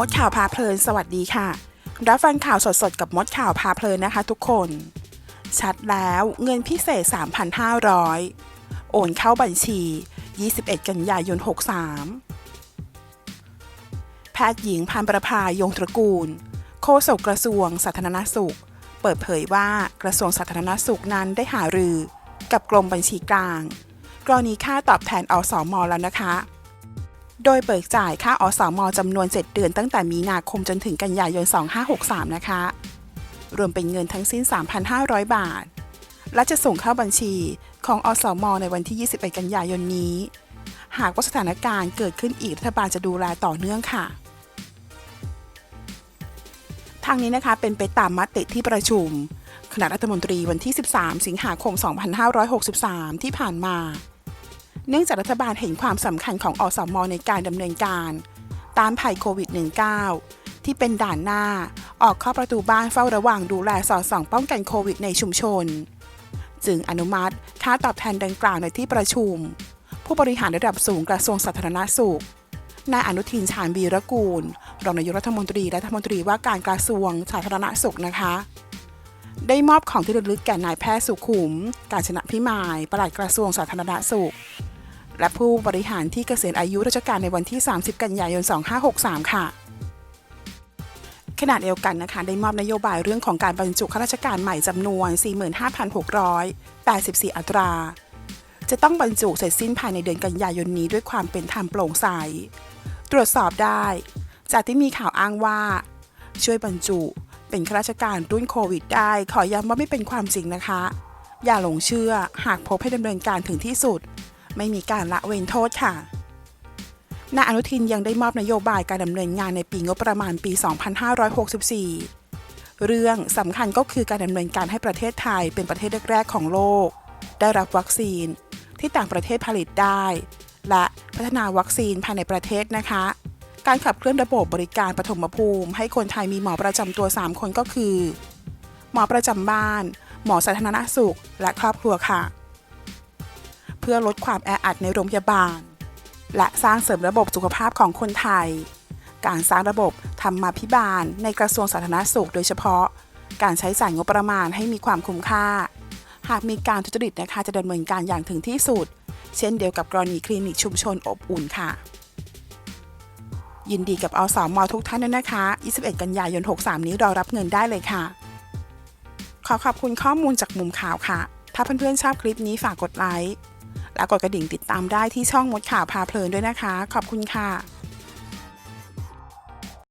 มดข่าวพาเพลิน สวัสดีค่ะ รับฟังข่าวสดๆ กับมดข่าวพาเพลินนะคะทุกคน ชัดแล้วเงินพิเศษ 3,500 โอนเข้าบัญชี 21 กันยายน 63 แพทย์หญิงพันประภายงตระกูล โฆษกกระทรวงสาธารณสุข เปิดเผยว่ากระทรวงสาธารณสุขนั้นได้หารือ กับกรมบัญชีกลาง กรณีค่าตอบแทนอสอมแล้วนะคะ โดยเบิกจ่ายค่าอสมจำนวน 7 เดือนตั้งแต่มีนาคมจนถึงกันยายน 2563 นะคะ รวมเป็นเงินทั้งสิ้น 3,500 บาท และจะส่งเข้าบัญชีของอสมในวันที่ 21 กันยายนนี้ หากว่าสถานการณ์เกิดขึ้นอีกรัฐบาลจะดูแลต่อเนื่องค่ะทางนี้นะคะเป็นไปตามมติที่ประชุม คณะรัฐมนตรีวันที่ 13 สิงหาคม 2563 ที่ผ่านมา เนื่องจากรัฐบาลเห็นความสำคัญของอสมในการดำเนินการต้านภัยโควิด -19 ที่เป็นด่านหน้า ออกเข้าประตูบ้านเฝ้าระวังดูแลสอดส่องป้องกันโควิดในชุมชน จึงอนุมัติค่าตอบแทนดังกล่าวในที่ประชุม ผู้บริหารระดับสูงกระทรวงสาธารณสุขนายอนุทินชาญวีรกูล รองนายกรัฐมนตรีและรัฐมนตรีว่าการกระทรวงสาธารณสุขนะคะ ได้มอบของที่ระลึกแก่นายแพทย์สุขุม การชนะพิมายปลัดกระทรวงสาธารณสุข และผู้บริหารที่เกษียณอายุราชการในวันที่ 30 กันยายน 2563 ค่ะขณะเดียวกันนะคะได้มอบนโยบายเรื่องของการบรรจุข้าราชการใหม่จำนวน 45,684 อัตรา จะต้องบรรจุเสร็จสิ้นภายในเดือนกันยายนนี้ด้วยความเป็นธรรมโปร่งใส ตรวจสอบได้ จากที่มีข่าวอ้างว่า ช่วยบรรจุเป็นข้าราชการรุ่นโควิดได้ ขอย้ำว่าไม่เป็นความจริงนะคะ อย่าหลงเชื่อหากพบให้ดำเนินการถึงที่สุด ไม่มีการละเว้นโทษค่ะนายอนุทินยังได้มอบนโยบายการดำเนินงานในปีงบประมาณปี 2564 เรื่องสำคัญก็คือการดำเนินการให้ประเทศไทยเป็นประเทศแรกๆของโลก ได้รับวัคซีนที่ต่างประเทศผลิตได้ และพัฒนาวัคซีนภายในประเทศนะคะ การขับเคลื่อนระบบบริการปฐมภูมิ ให้คนไทยมีหมอประจำตัว 3 คนก็คือ หมอประจำบ้าน หมอสาธารณสุข และครอบครัวค่ะ พื่อลดความแออัดในโรงพยาบาล และสร้างเสริมระบบสุขภาพของคนไทย การสร้างระบบธรรมาภิบาล ในกระทรวงสาธารณสุขโดยเฉพาะ การใช้จ่ายงบประมาณให้มีความคุ้มค่า หากมีการทุจริตนะคะจะดำเนินการอย่างถึงที่สุด เช่นเดียวกับกรณีคลินิกชุมชนอบอุ่นค่ะ ยินดีกับอสมทุกท่านด้วยนะคะ 21 กันยายน 63 นี้รอรับเงินได้เลยค่ะ ขอขอบคุณข้อมูลจากมุมข่าวค่ะถ้าเพื่อนๆชอบคลิปนี้ฝากกดไลค์ และกดกระดิ่งติดตามได้ที่ช่องมดข่าวพาเพลินด้วยนะคะ ขอบคุณค่ะ